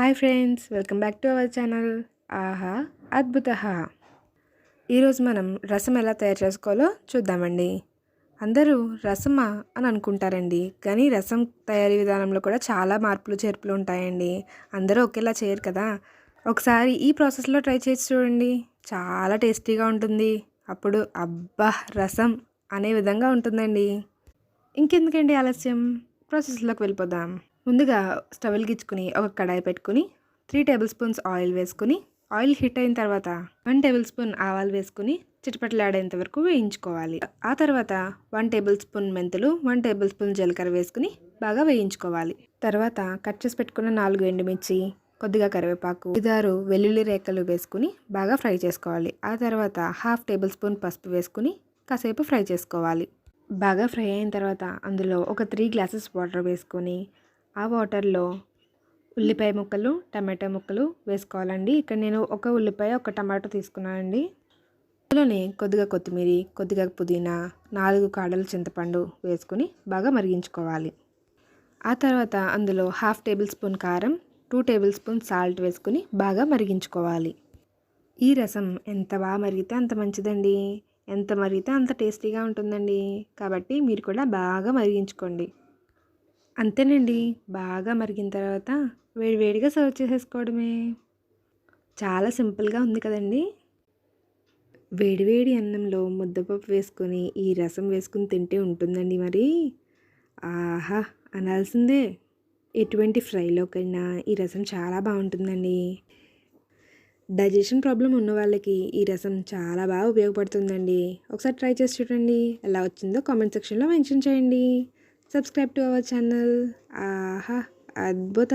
Hi friends welcome back to our channel. ఆహా అద్భుత ఈరోజు మనం రసం ఎలా తయారు చేసుకోవాలో చూద్దామండి. అందరూ రసమా అని అనుకుంటారండి కానీ రసం తయారీ విధానంలో కూడా చాలా మార్పులు చేర్పులు ఉంటాయండి. అందరూ ఒకేలా చేయరు కదా. ఒకసారి ఈ ప్రాసెస్లో ట్రై చేసి చూడండి. చాలా టేస్టీగా ఉంటుంది. అప్పుడు అబ్బా రసం అనే విధంగా ఉంటుందండి. ఇంకెందుకండి ఆలస్యం? ప్రాసెస్లోకి వెళ్ళిపోదాం. ముందుగా స్టవ్ వెలిగించుకుని ఒక కడాయి పెట్టుకుని త్రీ టేబుల్ స్పూన్స్ ఆయిల్ వేసుకుని ఆయిల్ హీట్ అయిన తర్వాత వన్ టేబుల్ స్పూన్ ఆవాలు వేసుకుని చిటపట్లాడేంత వరకు వేయించుకోవాలి. ఆ తర్వాత వన్ టేబుల్ స్పూన్ మెంతులు వన్ టేబుల్ స్పూన్ జీలకర్ర వేసుకుని బాగా వేయించుకోవాలి. తర్వాత కట్ చేసి పెట్టుకున్న నాలుగు ఎండుమిర్చి కొద్దిగా కరివేపాకు ఇదారు వెల్లుల్లి రేఖలు వేసుకుని బాగా ఫ్రై చేసుకోవాలి. ఆ తర్వాత హాఫ్ టేబుల్ స్పూన్ పసుపు వేసుకుని కాసేపు ఫ్రై చేసుకోవాలి. బాగా ఫ్రై అయిన తర్వాత అందులో ఒక త్రీ గ్లాసెస్ వాటర్ వేసుకొని ఆ వాటర్లో ఉల్లిపాయ ముక్కలు టమాటా ముక్కలు వేసుకోవాలండి. ఇక్కడ నేను ఒక ఉల్లిపాయ ఒక టమాటో తీసుకున్నానండి. అందులోనే కొద్దిగా కొత్తిమీర కొద్దిగా పుదీనా నాలుగు కాడలు చింతపండు వేసుకుని బాగా మరిగించుకోవాలి. ఆ తర్వాత అందులో హాఫ్ టేబుల్ స్పూన్ కారం టూ టేబుల్ స్పూన్ సాల్ట్ వేసుకుని బాగా మరిగించుకోవాలి. ఈ రసం ఎంత బాగా మరిగితే అంత మంచిదండి. ఎంత మరిగితే అంత టేస్టీగా ఉంటుందండి. కాబట్టి మీరు కూడా బాగా మరిగించుకోండి. అంతేనండి. బాగా మరిగిన తర్వాత వేడివేడిగా సర్వ్ చేసేసుకోవడమే. చాలా సింపుల్గా ఉంది కదండి. వేడివేడి అన్నంలో ముద్దపప్పు వేసుకొని ఈ రసం వేసుకుని తింటే ఉంటుందండి మరి. ఆహా! అనాల్సిందే. ఎటువంటి ఫ్రైలోకైనా ఈ రసం చాలా బాగుంటుందండి. డైజెషన్ ప్రాబ్లం ఉన్న వాళ్ళకి ఈ రసం చాలా బాగా ఉపయోగపడుతుందండి. ఒకసారి ట్రై చేసి చూడండి. ఎలా వచ్చిందో కామెంట్ సెక్షన్లో మెన్షన్ చేయండి. సబ్స్క్రైబ్ టు అవర్ ఛానల్ ఆహా అద్భుత